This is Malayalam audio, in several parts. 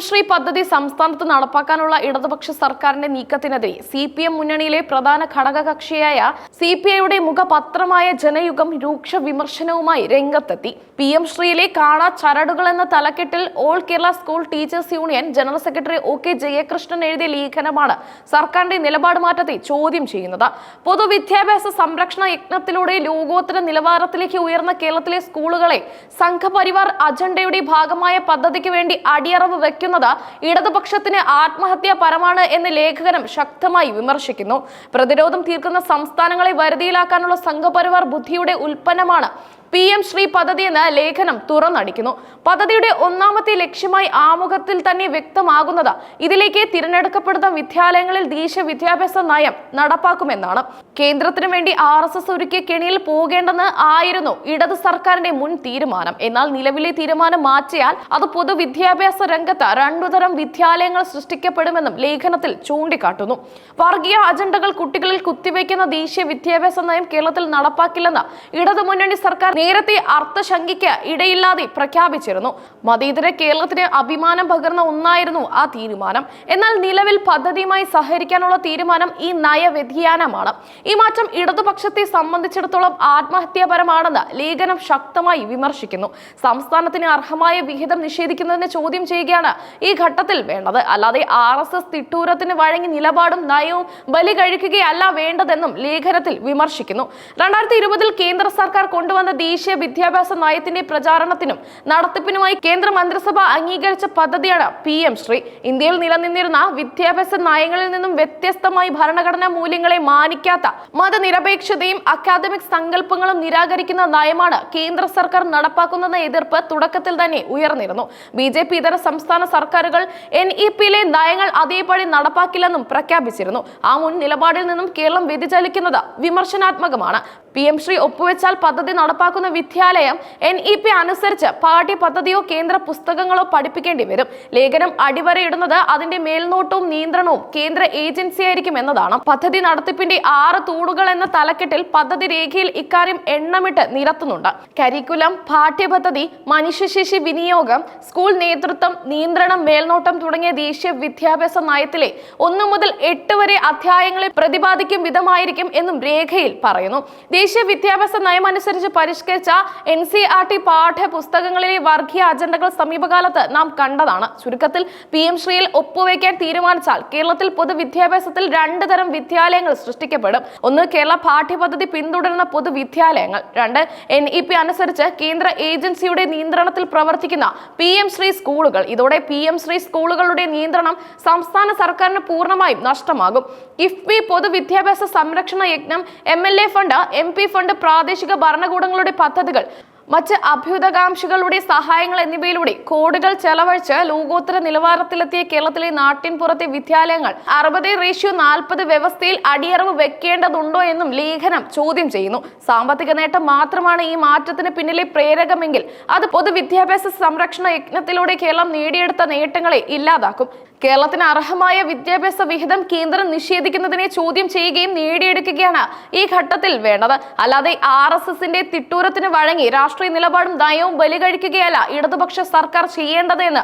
ശ്രീ പദ്ധതി സംസ്ഥാനത്ത് നടപ്പാക്കാനുള്ള ഇടതുപക്ഷ സർക്കാരിന്റെ നീക്കത്തിനെതിരെ സി പി എം മുന്നണിയിലെ പ്രധാന ഘടകകക്ഷിയായ സി പി ഐയുടെ മുഖപത്രമായ ജനയുഗം രൂക്ഷ വിമർശനവുമായി രംഗത്തെത്തി. പി എം ശ്രീയിലെ കാണാ ചരടുകൾ എന്ന തലക്കെട്ടിൽ all Kerala school teachers union general secretary O K Jayakrishnan എഴുതിയ ലേഖനമാണ് സർക്കാരിന്റെ നിലപാട് മാറ്റത്തെ ചോദ്യം ചെയ്യുന്നത്. പൊതുവിദ്യാഭ്യാസ സംരക്ഷണ യജ്ഞത്തിലൂടെ ലോകോത്തര നിലവാരത്തിലേക്ക് ഉയർന്ന കേരളത്തിലെ സ്കൂളുകളെ സംഘപരിവാർ അജണ്ടയുടെ ഭാഗമായ പദ്ധതിക്ക് വേണ്ടി അടിയറവ് വെക്കുന്നത് ഇടതുപക്ഷത്തിന് ആത്മഹത്യാപരമാണ് എന്ന് ലേഖകനും ശക്തമായി വിമർശിക്കുന്നു. പ്രതിരോധം തീർക്കുന്ന സംസ്ഥാനങ്ങളെ വരുതിയിലാക്കാനുള്ള സംഘപരിവാർ ബുദ്ധിയുടെ ഉൽപ്പന്നമാണ് പി എം ശ്രീ പദ്ധതി എന്ന ലേഖനം തുറന്നടിക്കുന്നു. പദ്ധതിയുടെ ഒന്നാമത്തെ ലക്ഷ്യമായി ആമുഖത്തിൽ തന്നെ വ്യക്തമാകുന്നത് ഇതിലേക്ക് തിരഞ്ഞെടുക്കപ്പെടുന്ന വിദ്യാലയങ്ങളിൽ ദേശീയ വിദ്യാഭ്യാസ നയം നടപ്പാക്കുമെന്നാണ്. കേന്ദ്രത്തിനു വേണ്ടി ആർ എസ് എസ് ഒരുക്കിയ കെണിയിൽ പോകേണ്ടെന്ന് ആയിരുന്നു ഇടത് സർക്കാരിന്റെ മുൻ തീരുമാനം. എന്നാൽ നിലവിലെ തീരുമാനം മാറ്റിയാൽ അത് പൊതുവിദ്യാഭ്യാസ രംഗത്ത് രണ്ടുതരം വിദ്യാലയങ്ങൾ സൃഷ്ടിക്കപ്പെടുമെന്നും ലേഖനത്തിൽ ചൂണ്ടിക്കാട്ടുന്നു. വർഗീയ അജണ്ടകൾ കുട്ടികളിൽ കുത്തിവെക്കുന്ന ദേശീയ വിദ്യാഭ്യാസ നയം കേരളത്തിൽ നടപ്പാക്കില്ലെന്ന് ഇടതുമുന്നണി സർക്കാർ നേരത്തെ അർത്ഥശങ്കയ്ക്ക് ഇടയില്ലാതെ പ്രഖ്യാപിച്ചിരുന്നു. മതേതര കേരളത്തിന് അഭിമാനം പകർന്ന ഒന്നായിരുന്നു ആ തീരുമാനം. എന്നാൽ നിലവിൽ പദ്ധതിയുമായി സഹകരിക്കാനുള്ള തീരുമാനം ഈ നയവ്യതിയാനമാണ്. ഈ മാറ്റം ഇടതുപക്ഷത്തെ സംബന്ധിച്ചിടത്തോളം ആത്മഹത്യാപരമാണെന്ന് ലേഖനം ശക്തമായി വിമർശിക്കുന്നു. സംസ്ഥാനത്തിന് അർഹമായ വിഹിതം നിഷേധിക്കുന്നതിന് ചോദ്യം ചെയ്യുകയാണ് ഈ ഘട്ടത്തിൽ വേണ്ടത്. അല്ലാതെ ആർ എസ് എസ് തിട്ടൂരത്തിന് വഴങ്ങി നിലപാടും നയവും ബലി കഴിക്കുകയല്ല വേണ്ടതെന്നും ലേഖനത്തിൽ വിമർശിക്കുന്നു. രണ്ടായിരത്തി ഇരുപതിൽ കേന്ദ്ര സർക്കാർ കൊണ്ടുവന്ന ദേശീയ വിദ്യാഭ്യാസ നയത്തിന്റെ പ്രചാരണത്തിനും നടത്തിപ്പിനുമായി കേന്ദ്ര മന്ത്രിസഭ അംഗീകരിച്ച പദ്ധതിയാണ് പി എം ശ്രീ. ഇന്ത്യയിൽ നിലനിന്നിരുന്ന വിദ്യാഭ്യാസ നയങ്ങളിൽ നിന്നും വ്യത്യസ്തമായി ഭരണഘടനാ മൂല്യങ്ങളെ മാനിക്കാത്ത മതനിരപേക്ഷതയും അക്കാദമിക് സങ്കല്പങ്ങളും നിരാകരിക്കുന്ന നയമാണ് കേന്ദ്ര സർക്കാർ നടപ്പാക്കുന്നതെന്ന എതിർപ്പ് തുടക്കത്തിൽ തന്നെ ഉയർന്നിരുന്നു. ബി ജെ പി ഇതര സംസ്ഥാന സർക്കാരുകൾ എൻ ഇ പിയിലെ നയങ്ങൾ അതേപടി നടപ്പാക്കില്ലെന്നും പ്രഖ്യാപിച്ചിരുന്നു. ആ മുൻ നിലപാടിൽ നിന്നും കേരളം വ്യതിചലിക്കുന്നത് വിമർശനാത്മകമാണ്. പി എം ശ്രീ ഒപ്പുവെച്ചാൽ പദ്ധതി നടപ്പാക്കുന്ന വിദ്യാലയം എൻ ഇ പി അനുസരിച്ച് പാഠ്യ പദ്ധതിയോ കേന്ദ്ര പുസ്തകങ്ങളോ പഠിപ്പിക്കേണ്ടി വരും. ലേഖനം അടിവരയിടുന്നത് അതിന്റെ മേൽനോട്ടവും നിയന്ത്രണവും കേന്ദ്ര ഏജൻസിയായിരിക്കും എന്നതാണ്. പദ്ധതി നടത്തിപ്പിന്റെ ആറ് തൂണുകൾ എന്ന തലക്കെട്ടിൽ പദ്ധതി രേഖയിൽ ഇക്കാര്യം എണ്ണമിട്ട് നിരത്തുന്നുണ്ട്. കരിക്കുലം പാഠ്യപദ്ധതി മനുഷ്യശേഷി വിനിയോഗം സ്കൂൾ നേതൃത്വം നിയന്ത്രണം മേൽനോട്ടം തുടങ്ങിയ ദേശീയ വിദ്യാഭ്യാസ നയത്തിലെ ഒന്നു മുതൽ എട്ട് വരെ അധ്യായങ്ങളെ പ്രതിപാദിക്കും വിധമായിരിക്കും എന്നും രേഖയിൽ പറയുന്നു. ദേശീയ വിദ്യാഭ്യാസ നയം അനുസരിച്ച് പരിഷ്കരിച്ച എൻ സി ആർ ടി പാഠ്യപുസ്തകങ്ങളിലെ വർഗീയ അജണ്ടകൾ സമീപകാലത്ത് നാം കണ്ടതാണ്. ചുരുക്കത്തിൽ പി എം ശ്രീയിൽ ഒപ്പുവയ്ക്കാൻ തീരുമാനിച്ചാൽ കേരളത്തിൽ പൊതുവിദ്യാഭ്യാസത്തിൽ രണ്ട് തരം വിദ്യാലയങ്ങൾ സൃഷ്ടിക്കപ്പെടും. ഒന്ന് കേരള പാഠ്യപദ്ധതി പിന്തുടരുന്ന പൊതുവിദ്യാലയങ്ങൾ. രണ്ട് എൻ ഇ പി അനുസരിച്ച് കേന്ദ്ര ഏജൻസിയുടെ നിയന്ത്രണത്തിൽ പ്രവർത്തിക്കുന്ന പി എം ശ്രീ സ്കൂളുകൾ. ഇതോടെ പി എം ശ്രീ സ്കൂളുകളുടെ നിയന്ത്രണം സംസ്ഥാന സർക്കാരിന് പൂർണമായും നഷ്ടമാകും. കിഫ്ബി പൊതുവിദ്യാഭ്യാസ സംരക്ഷണ യജ്ഞം M L A fund M P fund പ്രാദേശിക ഭരണകൂടങ്ങളുടെ പദ്ധതികൾ മറ്റ് അഭ്യുതകാംക്ഷികളുടെ സഹായങ്ങൾ എന്നിവയിലൂടെ കോടികൾ ചെലവഴിച്ച് ലോകോത്തര നിലവാരത്തിലെത്തിയ കേരളത്തിലെ നാട്ടിൻപുറത്തെ വിദ്യാലയങ്ങൾ അറുപത് റേഷ്യോ നാൽപ്പത് വ്യവസ്ഥയിൽ അടിയറവ് വെക്കേണ്ടതുണ്ടോ എന്നും ലേഖനം ചോദ്യം ചെയ്യുന്നു. സാമ്പത്തിക നേട്ടം മാത്രമാണ് ഈ മാറ്റത്തിന് പിന്നിലെ പ്രേരകമെങ്കിൽ അത് പൊതുവിദ്യാഭ്യാസ സംരക്ഷണ യജ്ഞത്തിലൂടെ കേരളം നേടിയെടുത്ത നേട്ടങ്ങളെ ഇല്ലാതാക്കും. കേരളത്തിന് അർഹമായ വിദ്യാഭ്യാസ വിഹിതം കേന്ദ്രം നിഷേധിക്കുന്നതിനെ ചോദ്യം ചെയ്യുകയും നേടിയെടുക്കുകയാണ് ഈ ഘട്ടത്തിൽ വേണ്ടത്. അല്ലാതെ ആർ എസ് എസിന്റെ തിട്ടൂരത്തിന് വഴങ്ങി രാഷ്ട്രീയ നിലപാടും നയവും ബലികഴിക്കുകയല്ല ഇടതുപക്ഷ സർക്കാർ ചെയ്യേണ്ടതെന്ന്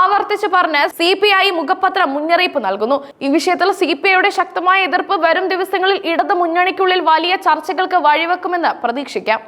ആവർത്തിച്ച് പറഞ്ഞ് സി പി ഐ മുഖപത്രം മുന്നറിയിപ്പ് നൽകുന്നു. ഈ വിഷയത്തിൽ സി പി ഐയുടെ ശക്തമായ എതിർപ്പ് വരും ദിവസങ്ങളിൽ ഇടതു മുന്നണിക്കുള്ളിൽ വലിയ ചർച്ചകൾക്ക് വഴിവെക്കുമെന്ന് പ്രതീക്ഷിക്കാം.